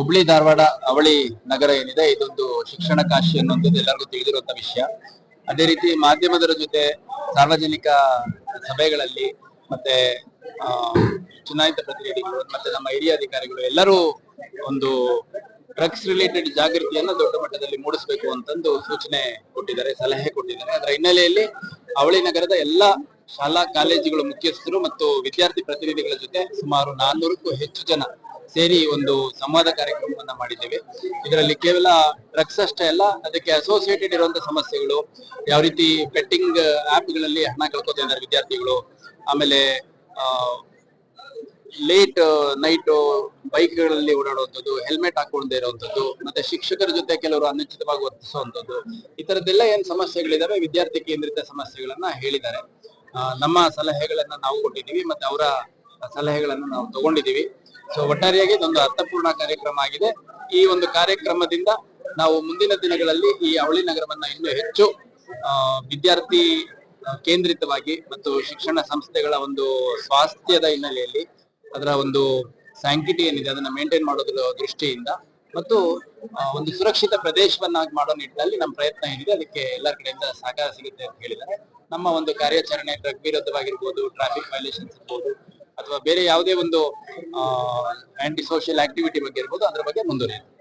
ಹುಬ್ಳಿ ಧಾರವಾಡ ಅವಳಿ ನಗರ ಏನಿದೆ, ಇದೊಂದು ಶಿಕ್ಷಣ ಕಾಶಿ ಅನ್ನುವಂಥದ್ದು ಎಲ್ಲರಿಗೂ ತಿಳಿದಿರುವಂತ ವಿಷಯ. ಅದೇ ರೀತಿ ಮಾಧ್ಯಮದರ ಜೊತೆ ಸಾರ್ವಜನಿಕ ಸಭೆಗಳಲ್ಲಿ ಮತ್ತೆ ಚುನಾಯಿತ ಪ್ರತಿನಿಧಿಗಳು ಮತ್ತೆ ನಮ್ಮ ಹಿರಿಯ ಅಧಿಕಾರಿಗಳು ಎಲ್ಲರೂ ಒಂದು ಡ್ರಗ್ಸ್ ರಿಲೇಟೆಡ್ ಜಾಗೃತಿಯನ್ನ ದೊಡ್ಡ ಮಟ್ಟದಲ್ಲಿ ಮೂಡಿಸಬೇಕು ಅಂತಂದು ಸೂಚನೆ ಕೊಟ್ಟಿದ್ದಾರೆ, ಸಲಹೆ ಕೊಟ್ಟಿದ್ದಾರೆ. ಅದರ ಹಿನ್ನೆಲೆಯಲ್ಲಿ ಅವಳಿ ನಗರದ ಎಲ್ಲ ಶಾಲಾ ಕಾಲೇಜುಗಳ ಮುಖ್ಯಸ್ಥರು ಮತ್ತು ವಿದ್ಯಾರ್ಥಿ ಪ್ರತಿನಿಧಿಗಳ ಜೊತೆ ಸುಮಾರು ನಾನ್ನೂರಕ್ಕೂ ಹೆಚ್ಚು ಜನ ಸೇರಿ ಒಂದು ಸಂವಾದ ಕಾರ್ಯಕ್ರಮವನ್ನ ಮಾಡಿದ್ದೇವೆ. ಇದರಲ್ಲಿ ಕೇವಲ ಡ್ರಗ್ಸ್ ಅಷ್ಟೇ ಅಲ್ಲ, ಅದಕ್ಕೆ ಅಸೋಸಿಯೇಟೆಡ್ ಇರುವಂತಹ ಸಮಸ್ಯೆಗಳು, ಯಾವ ರೀತಿ ಬೆಟ್ಟಿಂಗ್ಗಳಲ್ಲಿ ಹಣ ಕಳ್ಕೊತಾ ವಿದ್ಯಾರ್ಥಿಗಳು, ಆಮೇಲೆ ಲೇಟ್ ನೈಟ್ ಬೈಕ್ಗಳಲ್ಲಿ ಓಡಾಡುವಂಥದ್ದು ಹೆಲ್ಮೆಟ್ ಹಾಕೊಂಡೇ ಇರುವಂಥದ್ದು, ಮತ್ತೆ ಶಿಕ್ಷಕರ ಜೊತೆ ಕೆಲವರು ಅನುಚಿತವಾಗಿ ವರ್ತಿಸುವಂಥದ್ದು, ಈ ತರದ್ದೆಲ್ಲ ಏನ್ ಸಮಸ್ಯೆಗಳಿದಾವೆ, ವಿದ್ಯಾರ್ಥಿ ಕೇಂದ್ರಿತ ಸಮಸ್ಯೆಗಳನ್ನ ಹೇಳಿದ್ದಾರೆ. ನಮ್ಮ ಸಲಹೆಗಳನ್ನ ನಾವು ಕೊಟ್ಟಿದ್ದೀವಿ, ಮತ್ತೆ ಅವರ ಸಲಹೆಗಳನ್ನ ನಾವು ತಗೊಂಡಿದ್ದೀವಿ. ಸೊ ಒಟ್ಟಾರೆಯಾಗಿ ಇದೊಂದು ಅರ್ಥಪೂರ್ಣ ಕಾರ್ಯಕ್ರಮ ಆಗಿದೆ. ಈ ಒಂದು ಕಾರ್ಯಕ್ರಮದಿಂದ ನಾವು ಮುಂದಿನ ದಿನಗಳಲ್ಲಿ ಈ ಅವಳಿ ನಗರವನ್ನ ಇನ್ನೂ ಹೆಚ್ಚು ವಿದ್ಯಾರ್ಥಿ ಕೇಂದ್ರಿತವಾಗಿ ಮತ್ತು ಶಿಕ್ಷಣ ಸಂಸ್ಥೆಗಳ ಒಂದು ಸ್ವಾಸ್ಥ್ಯದ ಹಿನ್ನೆಲೆಯಲ್ಲಿ ಅದರ ಒಂದು ಸ್ಯಾಂಕಿಟಿ ಏನಿದೆ, ಅದನ್ನ ಮೇಂಟೈನ್ ಮಾಡೋದ್ರ ದೃಷ್ಟಿಯಿಂದ ಮತ್ತು ಒಂದು ಸುರಕ್ಷಿತ ಪ್ರದೇಶವನ್ನಾಗಿ ಮಾಡೋ ನಿಟ್ಟಿನಲ್ಲಿ ನಮ್ಮ ಪ್ರಯತ್ನ ಏನಿದೆ, ಅದಕ್ಕೆ ಎಲ್ಲರ ಕಡೆಯಿಂದ ಸಹಕಾರ ಸಿಗುತ್ತೆ ಅಂತ ಹೇಳಿದ್ದಾರೆ. ನಮ್ಮ ಒಂದು ಕಾರ್ಯಾಚರಣೆ ಡ್ರಗ್ ವಿರುದ್ಧವಾಗಿರ್ಬೋದು ಟ್ರಾಫಿಕ್ ವೈಲೇಷನ್ಸ್ ಇರ್ಬೋದು ಅಥವಾ ಬೇರೆ ಯಾವುದೇ ಒಂದು ಆಂಟಿ ಸೋಷಿಯಲ್ ಆಕ್ಟಿವಿಟಿ ಬಗ್ಗೆ ಇರ್ಬೋದು ಅದ್ರ ಬಗ್ಗೆ ಮುಂದುವರಿಯುತ್ತೆ.